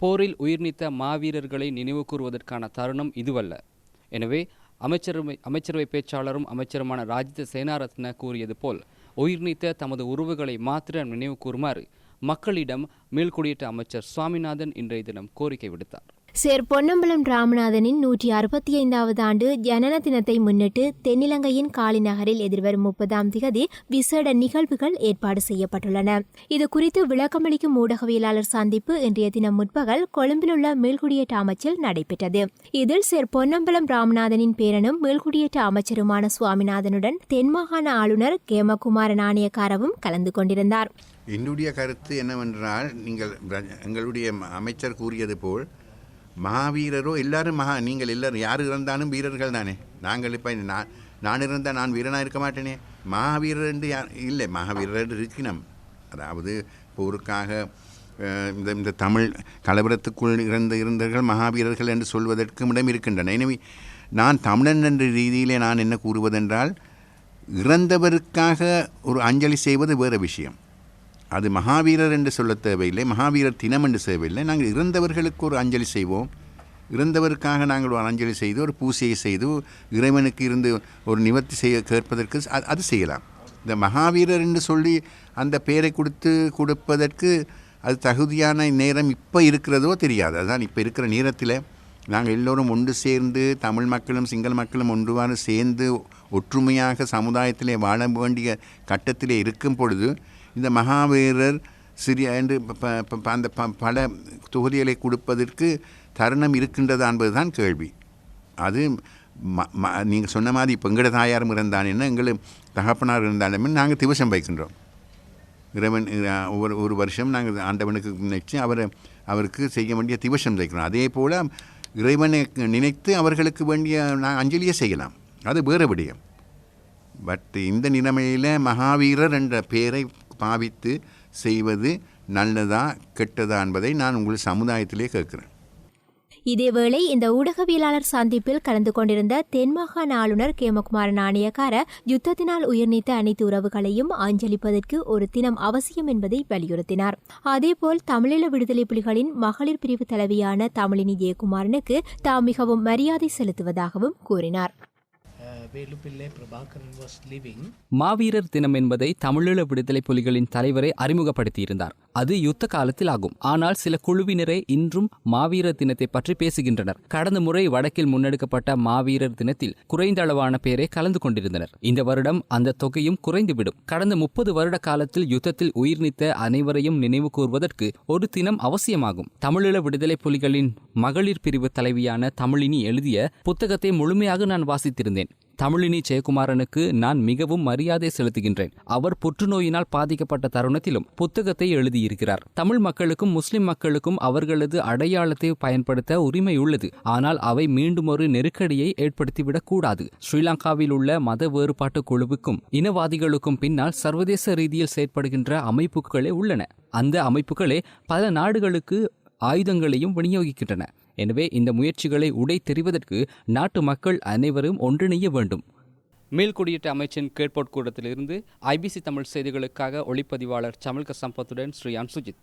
போரில் உயிர்நீத்த மாவீரர்களை நினைவுகூர்வதற்கான தருணம் இதுவல்ல. எனவே அமைச்சரவை அமைச்சரவை பேச்சாளரும் அமைச்சருமான ராஜித சேனாரத்ன கூறியது போல் உயிர்நீத்த தமது உறவுகளை மாத்திர நினைவு கூறுமாறு மக்களிடம் மேல்குடியேற்ற அமைச்சர் சுவாமிநாதன் இன்றைய தினம் கோரிக்கை விடுத்தார். சேர் பொன்னம்பலம் ராமநாதனின் நூற்றி அறுபத்தி ஐந்தாவது ஆண்டு ஜனன தினத்தை முன்னிட்டு தென்னிலங்கையின் காலிநகரில் எதிர்வரும் முப்பதாம் திகதி விசேட நிகழ்வுகள் ஏற்பாடு செய்யப்பட்டுள்ளன. இது குறித்து விளக்கமளிக்கும் ஊடகவியலாளர் சந்திப்பு இன்றைய தினம் முற்பகல் கொழும்பிலுள்ள மேல்குடியேற்ற அமைச்சில் நடைபெற்றது. இதில் சேர் பொன்னம்பலம் ராமநாதனின் பேரனும் மேல்குடியேற்ற அமைச்சருமான சுவாமிநாதனுடன் தென்மாகாண ஆளுநர் கேமகுமார நாணயக்காரவும் கலந்து கொண்டிருந்தார். என்னுடைய கருத்து என்னவென்றால் நீங்கள் எங்களுடைய அமைச்சர் கூறியது போல் மாவீரரோ எல்லாரும் மகா நீங்கள் எல்லாரும் யார் இருந்தாலும் வீரர்கள் தானே. நாங்கள் இப்போ நான் நான் இருந்தால் நான் வீரனாக இருக்க மாட்டேனே. மகாவீரர் என்று யார் இல்லை மகாவீரர் இருக்கணும் அதாவது போருக்காக இந்த இந்த தமிழ் கலவரத்துக்குள் இறந்த இருந்தவர்கள் மகாவீரர்கள் என்று சொல்வதற்கு இடம் இருக்கின்றன. எனவே நான் தமிழன் என்ற ரீதியிலே நான் என்ன கூறுவதென்றால் இறந்தவருக்காக ஒரு அஞ்சலி செய்வது வேறு விஷயம். அது மகாவீரர் என்று சொல்ல தேவையில்லை மகாவீரர் தினம் என்று தேவையில்லை நாங்கள் இறந்தவர்களுக்கு ஒரு அஞ்சலி செய்வோம். இறந்தவருக்காக நாங்கள் ஒரு அஞ்சலி செய்து ஒரு பூசையை செய்து இறைவனுக்கு இருந்து ஒரு நிவர்த்தி செய்ய கேட்பதற்கு அது செய்யலாம். இந்த மகாவீரர் என்று சொல்லி அந்த பெயரை கொடுத்து கொடுப்பதற்கு அது தகுதியான நேரம் இப்போ இருக்கிறதோ தெரியாது. அதுதான் இப்போ இருக்கிற நேரத்தில் நாங்கள் எல்லோரும் ஒன்று சேர்ந்து தமிழ் மக்களும் சிங்கள மக்களும் ஒன்றுவாறு சேர்ந்து ஒற்றுமையாக சமுதாயத்திலே வாழ வேண்டிய கட்டத்திலே இருக்கும் பொழுது இந்த மகாவீரர் சிறிய என்று ப- ப- ப- அந்த ப- பல தொகுதிகளை கொடுப்பதற்கு தருணம் இருக்கின்றதா என்பதுதான் கேள்வி. அது நீங்கள் சொன்ன மாதிரி இப்போ எங்களோட தாயாரும் இருந்தான் என்ன எங்கள் தகப்பனார் இருந்தாலும் நாங்கள் திவசம் வைக்கின்றோம். இறைவன் ஒவ்வொரு ஒரு வருஷம் நாங்கள் ஆண்டவனுக்கு நினைச்சு அவரை அவருக்கு செய்ய வேண்டிய திவசம் வைக்கிறோம். அதே போல் இறைவனை நினைத்து அவர்களுக்கு வேண்டிய நான் அஞ்சலியை செய்யலாம். அது வேறு விடயம். பட் இந்த நிலைமையில் மகாவீரர் என்ற பெயரை பாவித்து செய்வது நல்லதா கெட்டதா என்பதை நான் உங்கள் சமுதாயத்திலே கேட்கிறேன். இதேவேளை இந்த ஊடகவியலாளர் சந்திப்பில் கலந்து கொண்டிருந்த தென்மாகாண ஆளுநர் கேமகுமார நாணயக்கார யுத்தத்தினால் உயிர்நீத்த அனைத்து உறவுகளையும் அஞ்சலிப்பதற்கு ஒரு தினம் அவசியம் என்பதை வலியுறுத்தினார். அதேபோல் தமிழீழ விடுதலை புலிகளின் மகளிர் பிரிவு தலைவியான தமிழினி ஜெயக்குமாரனுக்கு தாம் மிகவும் மரியாதை செலுத்துவதாகவும் கூறினார். மாவீரர் தினம் என்பதை தமிழீழ விடுதலை புலிகளின் தலைவரை அறிமுகப்படுத்தியிருந்தார். அது யுத்த காலத்தில் ஆகும் ஆனால் சில குழுவினரே இன்றும் மாவீரர் தினத்தை பற்றி பேசுகின்றனர். கடந்த முறை வடக்கில் முன்னெடுக்கப்பட்ட மாவீரர் தினத்தில் குறைந்த அளவான பேரே கலந்து கொண்டிருந்தனர். இந்த வருடம் அந்த தொகையும் குறைந்துவிடும். கடந்த முப்பது வருட காலத்தில் யுத்தத்தில் உயிர் நீத்த அனைவரையும் நினைவு கூர்வதற்கு ஒரு தினம் அவசியமாகும். தமிழீழ விடுதலை புலிகளின் மகளிர் பிரிவு தலைவியான தமிழினி எழுதிய புத்தகத்தை முழுமையாக நான் வாசித்திருந்தேன். தமிழினி ஜெயக்குமாரனுக்கு நான் மிகவும் மரியாதை செலுத்துகின்றேன். அவர் புற்றுநோயினால் பாதிக்கப்பட்ட தருணத்திலும் புத்தகத்தை கூறியிருக்கிறார். தமிழ் மக்களுக்கும் முஸ்லிம் மக்களுக்கும் அவர்களது அடையாளத்தை பயன்படுத்த உரிமை உள்ளது ஆனால் அவை மீண்டும் ஒரு நெருக்கடியை ஏற்படுத்திவிடக் கூடாது. ஸ்ரீலங்காவில் உள்ள மத வேறுபாட்டு குழுவுக்கும் இனவாதிகளுக்கும் பின்னால் சர்வதேச ரீதியில் செயற்படுகின்ற அமைப்புகளே உள்ளன. அந்த அமைப்புகளே பல நாடுகளுக்கு ஆயுதங்களையும் விநியோகிக்கின்றன. எனவே இந்த முயற்சிகளை உடை தெரிவதற்கு நாட்டு மக்கள் அனைவரும் ஒன்றிணைய வேண்டும். மேல்குடியிட்ட அமைச்சின் கேட்போட் கூடத்திலிருந்து ஐபிசி தமிழ் செய்திகளுக்காக ஒளிப்பதிவாளர் சமல்க சம்பத்துடன் ஸ்ரீ அன்சுஜித்.